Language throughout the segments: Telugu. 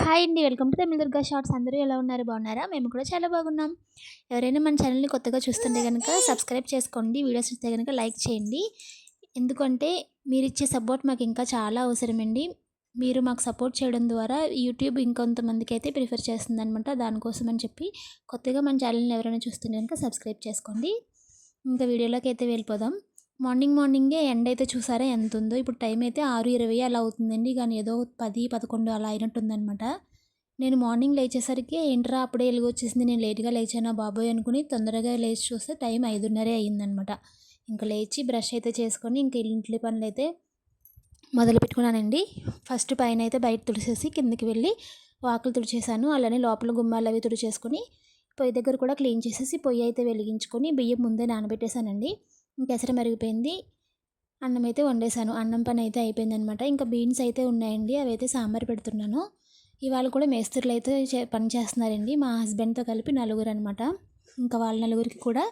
హాయ్ అండి welcome to Tamil Durga shorts అందరూ ఎలా ఉన్నారు? బాగున్నారా? మేము కూడా చాలా బాగున్నాం. ఎవరైనా మన ఛానల్ని కొత్తగా చూస్తుంటే కనుక సబ్స్క్రైబ్ చేసుకోండి. వీడియోస్ చూస్తే కనుక లైక్ చేయండి. ఎందుకంటే మీరు ఇచ్చే సపోర్ట్ మాకు ఇంకా చాలా అవసరమండి. మీరు మాకు సపోర్ట్ చేయడం ద్వారా యూట్యూబ్ ఇంకొంతమందికి అయితే ప్రిఫర్ చేస్తుంది అనమాట దానికోసం అని చెప్పి కొత్తగా మన ఛానల్ని ఎవరైనా చూస్తుంటే కనుక సబ్స్క్రైబ్ చేసుకోండి. ఇంకా వీడియోలోకి అయితే వెళ్ళిపోదాం. మార్నింగ్ మార్నింగే ఎండ అయితే చూసారా ఎంత ఉందో ఇప్పుడు టైం అయితే ఆరు ఇరవై అలా అవుతుందండి. కానీ ఏదో పది పదకొండు అలా అయినట్టుందనమాట నేను మార్నింగ్ లేచేసరికి ఏంట్రా అప్పుడే వెలుగు వచ్చేసింది నేను లేట్గా లేచానా బాబోయ్ అనుకుని తొందరగా లేచి చూస్తే టైం ఐదున్నరే అయ్యిందనమాట ఇంకా లేచి బ్రష్ అయితే చేసుకొని ఇంకా ఇంటి పనులు అయితే మొదలు పెట్టుకున్నానండి. ఫస్ట్ పైన అయితే బయట తుడిచేసి కిందకి వెళ్ళి వాకులు తుడిచేసాను అలానే లోపల గుమ్మాలు అవి తుడిచేసుకొని పొయ్యి దగ్గర కూడా క్లీన్ చేసేసి పొయ్యి అయితే వెలిగించుకొని బియ్యం ముందే నానబెట్టేశానండి. పెసర మరిగిపోయింది. అన్నం అయితే వండేసాను అన్నం పని అయితే అయిపోయింది అనమాట ఇంకా బీన్స్ అయితే ఉన్నాయండి. అవి అయితే సాంబార్ పెడుతున్నాను. ఇవాళ కూడా మేస్త్రులు అయితే పని చేస్తున్నారండి. మా హస్బెండ్తో కలిపి నలుగురు అనమాట ఇంకా వాళ్ళ నలుగురికి కూడా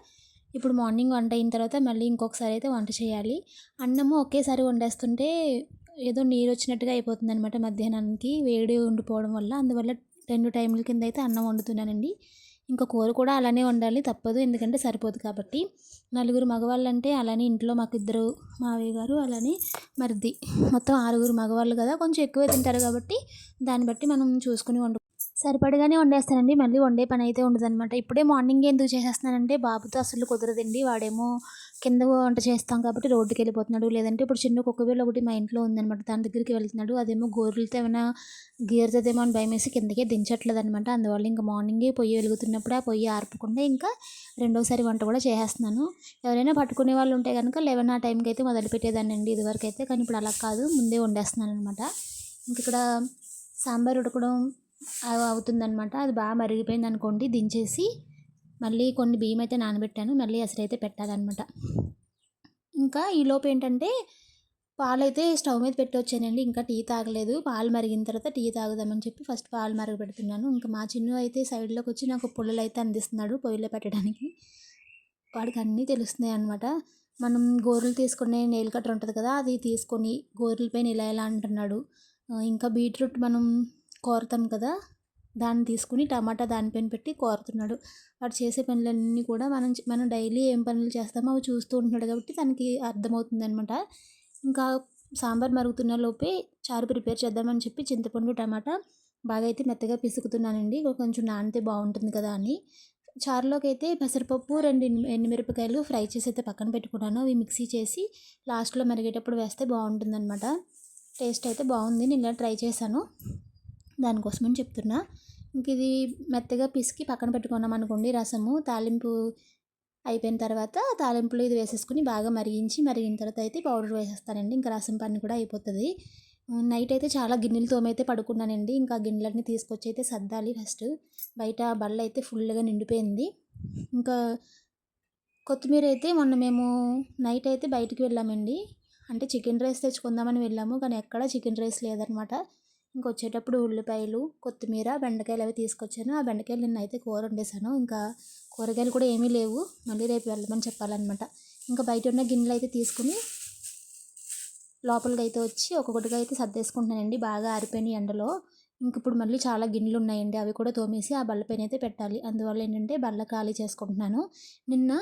ఇప్పుడు మార్నింగ్ వంట అయిన తర్వాత మళ్ళీ ఇంకొకసారి అయితే వంట చేయాలి. అన్నము ఒకేసారి వండేస్తుంటే ఏదో నీరు వచ్చినట్టుగా అయిపోతుంది అనమాట మధ్యాహ్నానికి. వేడి ఉండిపోవడం వల్ల. అందువల్ల రెండు టైంల కింద అయితే అన్నం వండుతున్నానండి. ఇంకా కూర కూడా అలానే వండాలి తప్పదు. ఎందుకంటే సరిపోదు కాబట్టి. నలుగురు మగవాళ్ళు అంటే అలానే ఇంట్లో మాకు ఇద్దరు మావయ్య గారు అలానే మరిది. మొత్తం ఆరుగురు మగవాళ్ళు కదా కొంచెం ఎక్కువే తింటారు కాబట్టి దాన్ని బట్టి మనం చూసుకుని వండు సరిపడగానే వండేస్తానండి. మళ్ళీ వండే పని అయితే ఉండదనమాట ఇప్పుడే మార్నింగ్ ఎందుకు చేసేస్తున్నానంటే బాబుతో అసలు కుదరదండి. వాడేమో కింద వంట చేస్తాం కాబట్టి రోడ్డుకి వెళ్ళిపోతున్నాడు లేదంటే ఇప్పుడు చిన్న కుక్కబిల్ల ఒకటి మా ఇంట్లో ఉందన్నమాట. దాని దగ్గరికి వెళ్తున్నాడు. అదేమో గోరులతో ఏమైనా గీరుతుందేమో అని భయం వేసి కిందకే దించట్లేదు అనమాట అందువల్ల ఇంకా మార్నింగే పొయ్యి వెలుగుతున్నప్పుడు ఆ పొయ్యి ఆర్పకుండా ఇంకా రెండోసారి వంట కూడా చేసేస్తున్నాను. ఎవరైనా పట్టుకునే వాళ్ళు ఉంటే కనుక లెవెన్ ఆ టైంకి అయితే మొదలుపెట్టేదాన్ని అండి. ఇదివరకు అయితే కానీ ఇప్పుడు అలా కాదు. ముందే వండేస్తున్నాను అనమాట ఇంక ఇక్కడ సాంబార్ ఉడకడం అవుతుందనమాట అది బాగా మరిగిపోయింది అనుకోండి దించేసి మళ్ళీ కొన్ని బియ్యం అయితే నానబెట్టాను మళ్ళీ అయితే పెట్టాలన్నమాట. ఇంకా ఈలోపు ఏంటంటే పాలు అయితే స్టవ్ మీద పెట్టి వచ్చానండి ఇంకా టీ తాగలేదు. పాలు మరిగిన తర్వాత టీ తాగుదామని చెప్పి ఫస్ట్ పాలు మరగ పెడుతున్నాను ఇంకా మా చిన్ను అయితే సైడ్లోకి వచ్చి నాకు పుల్లలు అయితే అందిస్తున్నాడు పొయ్యిలో పెట్టడానికి. వాడికి అన్నీ తెలుస్తున్నాయి అనమాట మనం గోర్లు తీసుకునే నెయిల్ కట్టర్ ఉంటుంది కదా అది తీసుకొని గోర్లపైన ఇలా ఎలా అంటున్నాడు. ఇంకా బీట్రూట్ మనం కోరుతాం కదా దాన్ని తీసుకుని టమాటా దానిపైన పెట్టి కోరుతున్నాడు. వాడు చేసే పనులన్నీ కూడా మనం మనం డైలీ ఏం పనులు చేస్తామో అవి చూస్తూ ఉంటున్నాడు కాబట్టి తనకి అర్థమవుతుంది అనమాట ఇంకా సాంబార్ మరుగుతున్న లోపే చారు ప్రిపేర్ చేద్దామని చెప్పి చింతపండు టమాటా బాగా అయితే మెత్తగా పిసుకుతున్నానండి. కొంచెం నానితే బాగుంటుంది కదా అని. చారులోకి అయితే పెసరపప్పు రెండు ఎండుమిరపకాయలు ఫ్రై చేసి అయితే పక్కన పెట్టుకున్నాను. అవి మిక్సీ చేసి లాస్ట్లో మరిగేటప్పుడు వేస్తే బాగుంటుందన్నమాట. టేస్ట్ అయితే బాగుంది. నేను ఇలా ట్రై చేశాను. దానికోసమని చెప్తున్నా. ఇంక ఇది మెత్తగా పిసికి పక్కన పెట్టుకున్నాం అనుకోండి రసము తాలింపు అయిపోయిన తర్వాత తాలింపులో ఇది వేసేసుకుని బాగా మరిగించి మరిగిన తర్వాత అయితే పౌడర్ వేసేస్తానండి. ఇంకా రసం పని కూడా అయిపోతుంది. నైట్ అయితే చాలా గిన్నెలు తోమైతే పడుకున్నానండి. ఇంకా గిన్నెలన్నీ తీసుకొచ్చి అయితే సర్దాలి ఫస్ట్. బయట బళ్ళ అయితే ఫుల్గా నిండిపోయింది. ఇంకా కొత్తిమీర అయితే మొన్న మేము నైట్ అయితే బయటికి వెళ్ళామండి. అంటే చికెన్ రైస్ తెచ్చుకుందామని వెళ్ళాము. కానీ ఎక్కడ చికెన్ రైస్ లేదనమాట. ఇంకొచ్చేటప్పుడు ఉల్లిపాయలు కొత్తిమీర బెండకాయలు అవి తీసుకొచ్చాను. ఆ బెండకాయలు నిన్న అయితే కూర వండేసాను ఇంకా కూరగాయలు కూడా ఏమీ లేవు. మళ్ళీ రేపు వెళ్ళమని చెప్పాలన్నమాట. ఇంకా బయట ఉన్న గిన్నెలు అయితే తీసుకుని లోపలికి అయితే వచ్చి ఒక్కొక్కటిగా అయితే సర్దేసుకుంటున్నానండి. బాగా ఆరిపోయినాయి ఎండలో. ఇంక ఇప్పుడు మళ్ళీ చాలా గిన్నెలు ఉన్నాయండి అవి కూడా తోమేసి ఆ బల్ల పైన అయితే పెట్టాలి. అందువల్ల ఏంటంటే బల్ల ఖాళీ చేసుకుంటున్నాను. నిన్న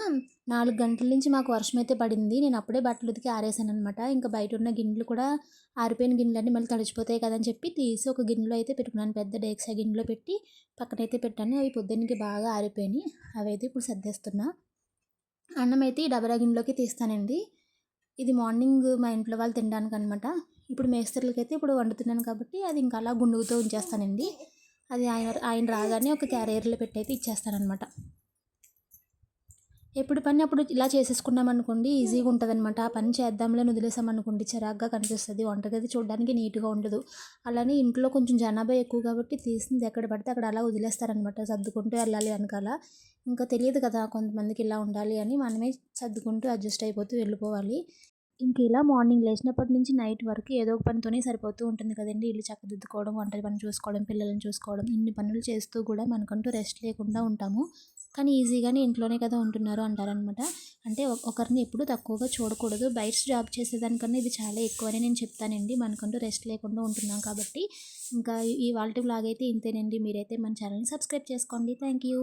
నాలుగు గంటల నుంచి మాకు వర్షం అయితే పడింది. నేను అప్పుడే బట్టలు ఉతికి ఆరేసాను అనమాట ఇంకా బయట ఉన్న గిన్నెలు కూడా ఆరిపోయిన గిన్నెలన్నీ మళ్ళీ తడిచిపోతాయి కదని చెప్పి తీసి ఒక గిన్నెలో అయితే పెట్టుకున్నాను. పెద్ద డేక్సా గిన్నెలో పెట్టి పక్కనైతే పెట్టాను. అవి పొద్దున్నకి బాగా ఆరిపోయినాయి. అవి అయితే ఇప్పుడు సర్దేస్తున్నా. అన్నం అయితే ఈ డబరా గిన్నెలోకి తీస్తానండి. ఇది మార్నింగ్ మా ఇంట్లో వాళ్ళు తినడానికి అనమాట ఇప్పుడు మేస్త్రులకైతే ఇప్పుడు వండుతున్నాను కాబట్టి అది ఇంకా అలా గుండుగుతో ఉంచేస్తానండి. అది ఆయన ఆయన రాగానే ఒక క్యారియర్లో పెట్టి అయితే ఇచ్చేస్తానమాట ఎప్పుడు పని అప్పుడు ఇలా చేసేసుకున్నాం అనుకోండి ఈజీగా ఉంటుంది అనమాట ఆ పని చేద్దాంలో వదిలేసామనుకోండి చిరాగ్గా కనిపిస్తుంది. వంటగది చూడడానికి నీట్గా ఉండదు. అలానే ఇంట్లో కొంచెం జనాభా ఎక్కువ కాబట్టి తీసింది ఎక్కడ పడితే అక్కడ అలా వదిలేస్తారనమాట సర్దుకుంటూ వెళ్ళాలి వెనకాల. ఇంకా తెలియదు కదా కొంతమందికి ఇలా ఉండాలి అని మనమే సర్దుకుంటూ అడ్జస్ట్ అయిపోతూ వెళ్ళిపోవాలి. ఇంక ఇలా మార్నింగ్ లేచినప్పటి నుంచి నైట్ వరకు ఏదో ఒక పనితోనే సరిపోతూ ఉంటుంది కదండి. ఇల్లు చక్కదిద్దుకోవడం వంటల పని చూసుకోవడం పిల్లలను చూసుకోవడం ఇన్ని పనులు చేస్తూ కూడా మనకంటూ రెస్ట్ లేకుండా ఉంటాము. కానీ ఈజీగానే ఇంట్లోనే కదా ఉంటున్నారు అంటారనమాట అంటే ఒకరిని ఎప్పుడు తక్కువగా చూడకూడదు. బయట జాబ్ చేసేదానికన్నా ఇది చాలా ఎక్కువనే నేను చెప్తానండి. మనకంటూ రెస్ట్ లేకుండా ఉంటున్నాం కాబట్టి. ఇంకా ఈ వాళ్ళ బ్లాగ్ అయితే ఇంతేనండి. మీరైతే మన ఛానల్ని సబ్స్క్రైబ్ చేసుకోండి. Thank you